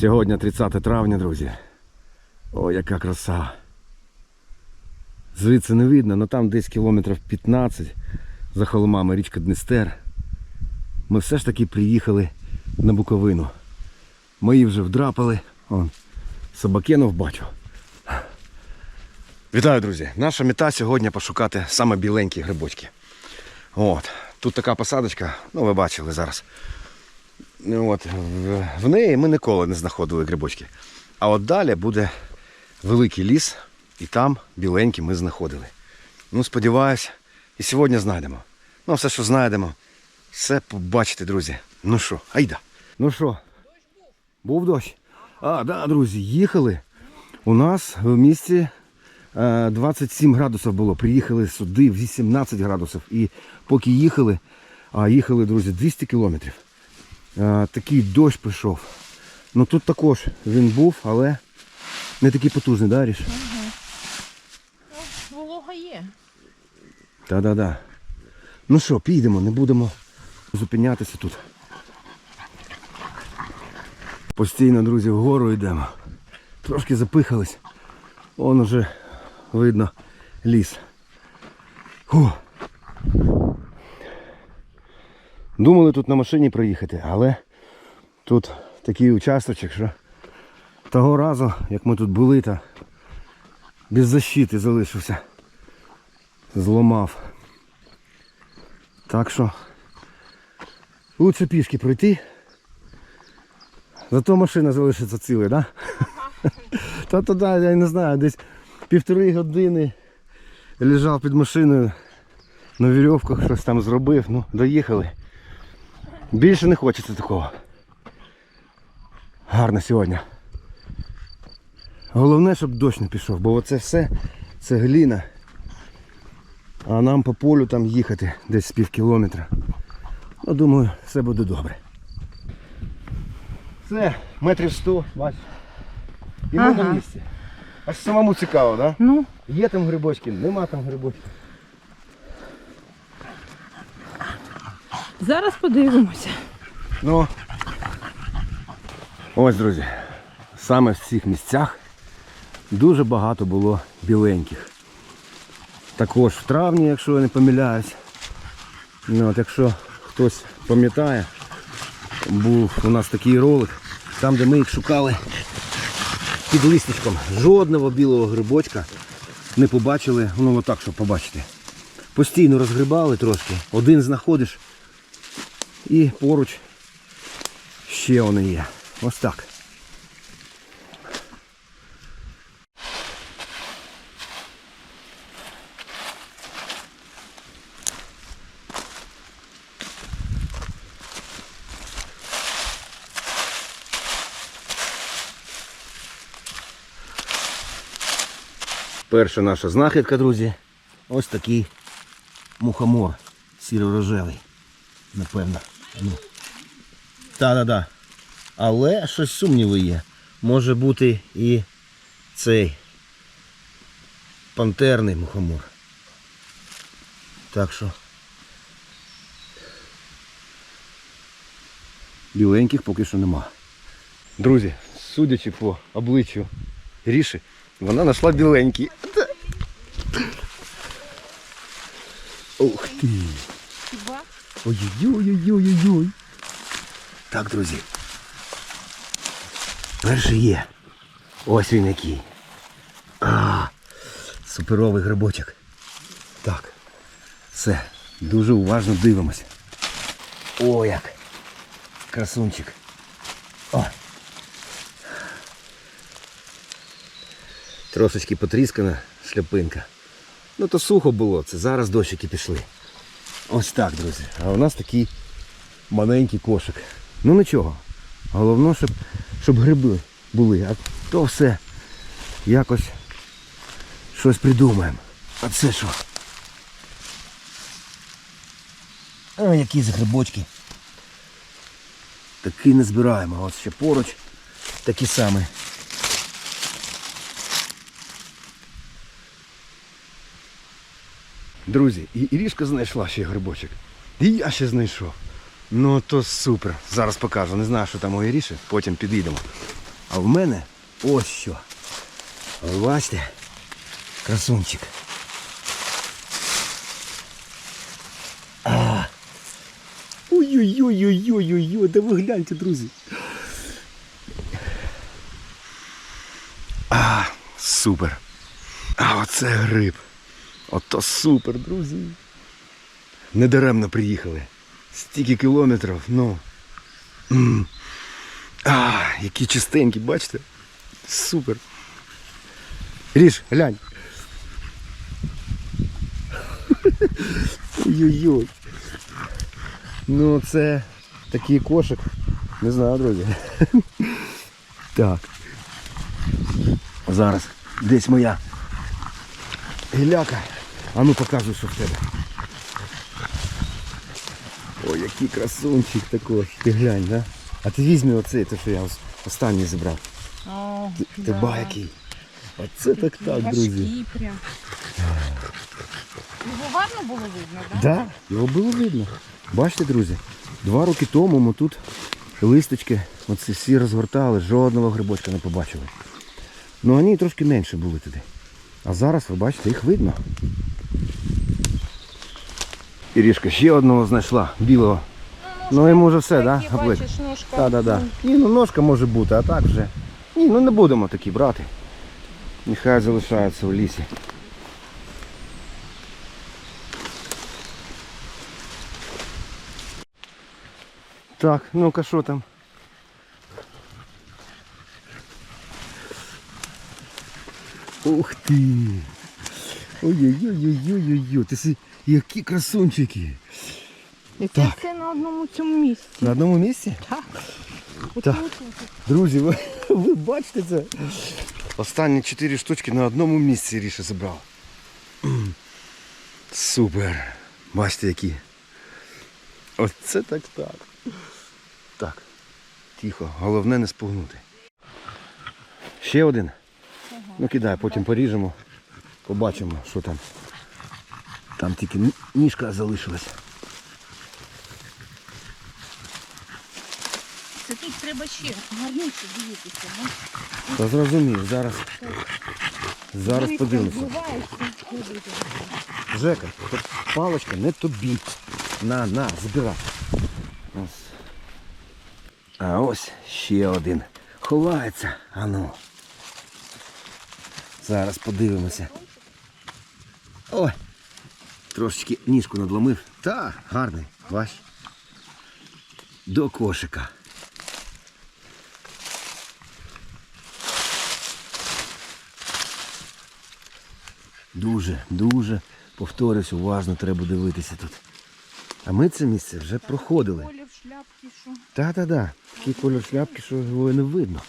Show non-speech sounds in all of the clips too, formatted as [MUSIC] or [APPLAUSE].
Сьогодні 30 травня, друзі. О, яка краса. Звідси не видно, але там десь кілометрів 15 за холмами річка Днестер. Ми все ж таки приїхали на Буковину. Мої вже вдрапали. Он, собакенов бачу. Вітаю, друзі! Наша мета сьогодні пошукати саме біленькі грибочки. От. Тут така посадочка, ну ви бачили зараз. От, в, неї ми ніколи не знаходили грибочки. А от далі буде великий ліс, і там біленькі ми знаходили. Ну, сподіваюсь, і сьогодні знайдемо. Ну, все, що знайдемо, все побачите, друзі. Ну що, айда. Ну що, був дощ? А, да, друзі, їхали. У нас в місті е, 27 градусів було. Приїхали сюди в 18 градусів. І поки їхали, а їхали, друзі, 200 кілометрів. Е, Такий дощ пішов. Ну тут також він був, але не такий потужний, да, Ріш? Волога є. Та-да-да. Ну що, підемо, не будемо зупинятися тут. Постійно, друзі, вгору йдемо. Трошки запихались. Вон уже видно ліс. Фу. Думали тут на машині проїхати, але тут такий участочок, що того разу, як ми тут були, то без защити залишився. Зламав. Так що лучше пішки пройти. Зато машина залишиться цілою, да? Та туди, я не знаю, десь півтори години лежав під машиною на вірьовках, щось там зробив, ну, доїхали. Більше не хочеться такого. Гарно сьогодні. Головне, щоб дощ не пішов, бо оце все це гліна. А нам по полю там їхати десь з пів кілометра. Ну, думаю, все буде добре. Все, метрів сто, бач. І ми Ага. на місці. Аж самому цікаво, так? Да? Ну, Є там грибочки, нема там грибочків. Зараз подивимося. Ну. Ось, друзі. Саме в цих місцях дуже багато було біленьких. Також в травні, якщо я не помиляюсь. Ну, от якщо хтось пам'ятає, був у нас такий ролик, там де ми їх шукали під листячком. Жодного білого грибочка не побачили, ну отак, щоб побачити. Постійно розгрибали трошки, один знаходиш і поруч ще вони є. Ось так. Перша наша знахідка, друзі. Ось такий мухомор сіро-рожевий. Напевно. Ну. Так-так-так. Але щось сумніви є. Може бути і цей пантерний мухомор. Так що. Біленьких поки що нема. Друзі, судячи по обличчю Ріші, вона знайшла біленькі. Ух ти! Ой-ой-ой-ой-ой. Так, друзі. Перший є. Ось він який. А, суперовий грибочок. Так. Все. Дуже уважно дивимося. О, як. Красунчик. О. Трошечки потріскана шляпинка. Ну то сухо було, це зараз дощики пішли. Ось так, друзі. А у нас такий маленький кошик. Ну нічого. Головне, щоб, щоб гриби були. А то все якось щось придумаємо. А це що? А які за грибочки. Такі не збираємо. Ось ще поруч такі самі. Друзі, і Ірішка знайшла ще грибочок. І я ще знайшов. Ну то супер. Зараз покажу. Не знаю, що там у Іріші, потім підійдемо. А в мене ось що. Бачите? Красунчик. А. Ой-ой-ой-ой-ой-ой, да ви гляньте, друзі. А, супер. А оце гриб. Ото супер, друзі. Недаремно приїхали. Стільки кілометрів, ну. М. А, які чистенькі, бачите? Супер. Ріж, глянь. [LAUGHS] Ой-ой-ой. Ну це такий кошик. Не знаю, друзі. [LAUGHS] Так. Зараз десь моя гіляка. А ну показуй, що в тебе. Ой, який красунчик такий. Ти глянь, да? А ти візьми оцей, те, що я останній зібрав. О, Ти, ти ба який. Оце так так, друзі. Прям. Його гарно було видно, так? Да, його було видно. Бачите, друзі, два роки тому ми тут листочки оці всі розгортали, жодного грибочка не побачили. Ну вони трошки менше були туди. А зараз ви бачите, їх видно. Ірішка ще одного знайшла, білого. Ну йому вже все, так? Да? бачиш, ножка. Так, так, так. Ні, ну ножка може бути, а так вже. Ні, ну не будемо такі брати. Нехай залишаються в лісі. Так, ну-ка що там? Ух ти! Ой-ой-ой-ой-ой-ой, ти си, які красунчики! І Так. це все на одному цьому місці. На одному місці? Так. Друзі, ви, ви бачите це? Останні чотири штучки на одному місці Ріша зібрав. Супер. Бачите які. Оце так так. Так. Тихо. Головне не спугнути. Ще один. Ну кидай, потім поріжемо. Побачимо, що там. Там тільки ніжка залишилась. Це тут треба ще гарніше дивитися. ну. Та зрозумів, зараз. Зараз подивимося. Жека, то паличка не тобі. На, на, забирай. Ось. А ось ще один. Ховається. Ану. Зараз подивимося. Ой. Трошечки ніжку надломив. Та, гарний. Бач. До кошика. Дуже, дуже, повторюсь, уважно треба дивитися тут. А ми це місце вже проходили. Коля в шляпці, що. Та-та-та. Такий кольор шляпки, що його не видно.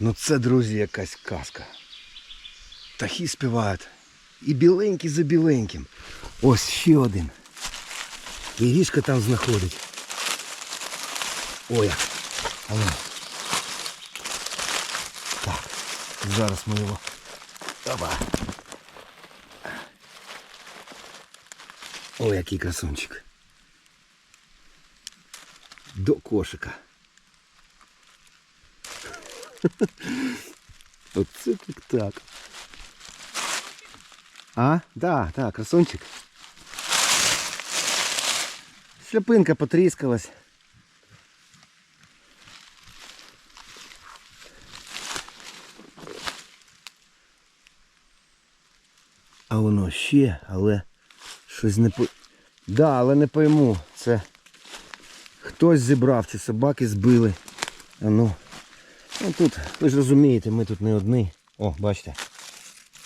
Ну це, друзі, якась казка. Птахи співають. І біленький за біленьким. Ось ще один. І ріжка там знаходить. Ой. як. Ну. Так. Зараз ми його. Опа. Ой, який красунчик. До кошика. [LAUGHS] Оце так так. А? Да, так, красунчик. Шляпинка потріскалась. А воно ще, але щось не по. Да, але не пойму. Це хтось зібрав, чи собаки збили. А ну. Ну тут, ви ж розумієте, ми тут не одні. О, бачите.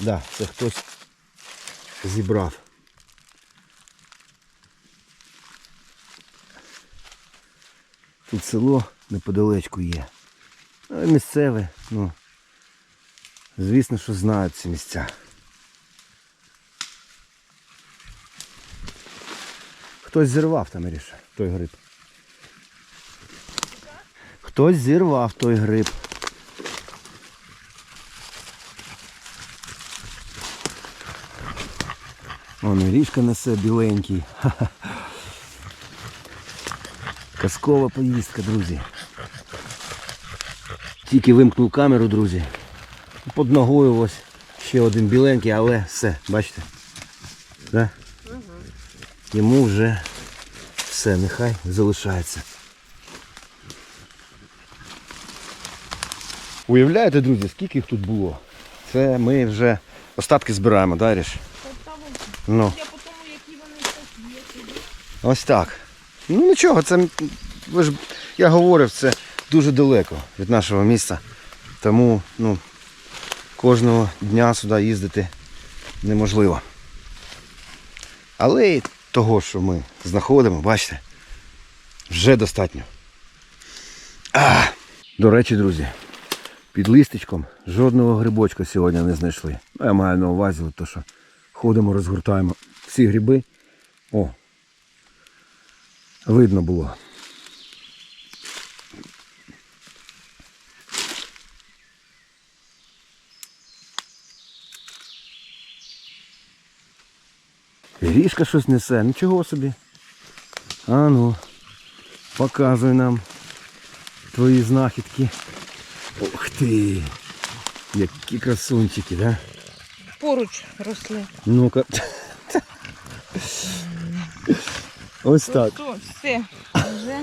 Да, це хтось зібрав. Тут село неподалечку є. Ну, місцеве, ну. Звісно, що знають ці місця. Хтось зірвав там Іріша, той гриб. Хтось зірвав той гриб. Он Ірішка несе біленький. Казкова поїздка, друзі. Тільки вимкнув камеру, друзі. Під ногою ось ще один біленький, але все, бачите? Да? Йому вже все, нехай залишається. Уявляєте, друзі, скільки їх тут було? Це ми вже остатки збираємо, да, Ріш? Ну. Я по тому, які вони тут є. Ось так. Ну нічого, це ви ж я говорив, це дуже далеко від нашого міста. Тому ну, кожного дня сюди їздити неможливо. Але й того, що ми знаходимо, бачите, вже достатньо. А! До речі, друзі, під листечком жодного грибочка сьогодні не знайшли. Ну, Я маю на увазі, то, що ходимо, розгортаємо всі гриби. О, Видно було. Ріжка щось несе, нічого собі. А ну, показуй нам твої знахідки. Ух ти! Які красунчики, да? Поруч росли. Ну-ка. Ось так. Все, все. Вже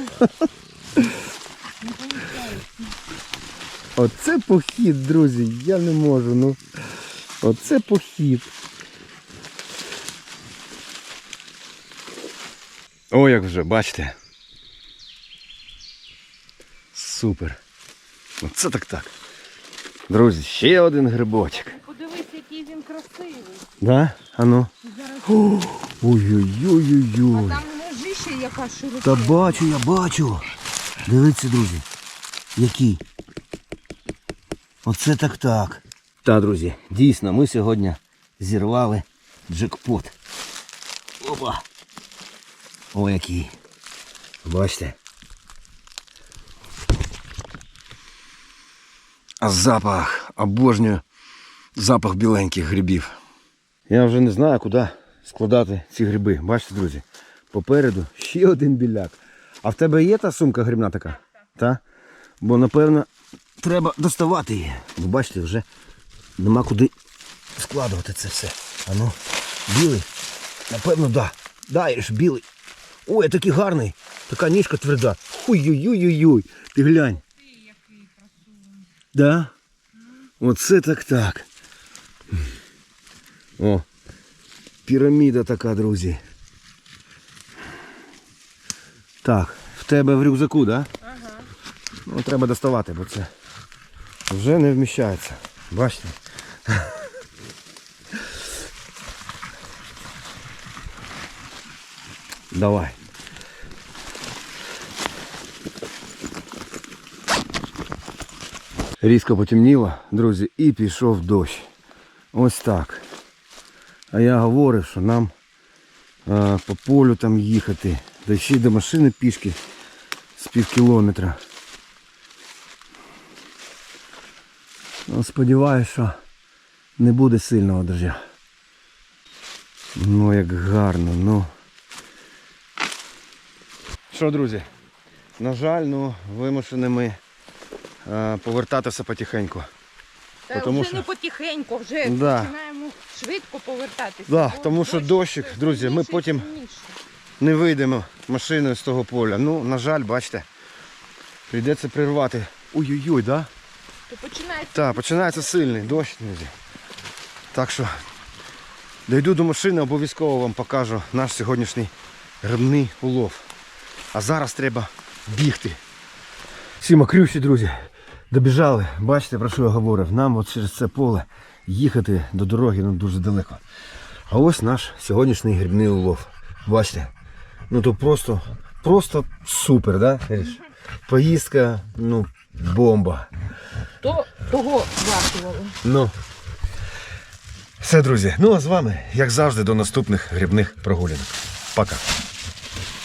Оце похід, друзі, я не можу, ну. Оце похід. О, як вже, бачите. Супер. Оце так так. Друзі, ще один грибочок. Який він красивий. Да? А ну. Ой-ой-ой-ой-ой. там ножище яка широка. Та бачу, я бачу. Дивіться, друзі. Який. Оце так так. Та, друзі, дійсно, ми сьогодні зірвали джекпот. Опа. О, який. Бачите. А запах, обожнюю запах біленьких грибів. Я вже не знаю, куди складати ці гриби. Бачите, друзі, попереду ще один біляк. А в тебе є та сумка грибна така? Та? Бо напевно треба доставати її. Ви бачите, вже нема куди складувати це все. А ну, білий? Напевно, да. Да, Іриш, білий. Ой, я такий гарний. Така ніжка тверда. Ой-ой-ой-ой-ой. Ти глянь. Да? Оце так так. О, піраміда така, друзі. Так, в тебе в рюкзаку, да? Ага. Ну, треба доставати, бо це вже не вміщається. Бачите? Давай. Різко потемніло, друзі, і пішов дощ. Ось так. А я говорив, що нам а, по полю там їхати. Да ще й до машини пішки з пів кілометра. Ну, сподіваюся, що не буде сильного дождя. Ну як гарно, ну. Що, друзі? На жаль, ну вимушені ми повертатися потихеньку. Та Тому вже що- не потихеньку, вже Да. починаємо швидко повертатися. Да, Бо тому що дощ дощик, друзі, ми сильніше потім- сильніше. Не вийдемо машиною з того поля. Ну, на жаль, бачите, прийдеться прирвати. Ой-ой-ой, да? То починається Так, починається сильний дощ, друзі. Так що дойду до машини, обов'язково вам покажу наш сьогоднішній грибний улов. А зараз треба бігти. Всі мокрющі, друзі, добіжали. Бачите, про що я говорив. Нам от через це поле їхати до дороги ну, дуже далеко. А ось наш сьогоднішній грибний улов. Бачите? Ну то просто, просто супер, да? Поїздка, ну, бомба. то того вартувало. Ну. Все, друзі. Ну а з вами, як завжди, до наступних грибних прогулянок. Пока.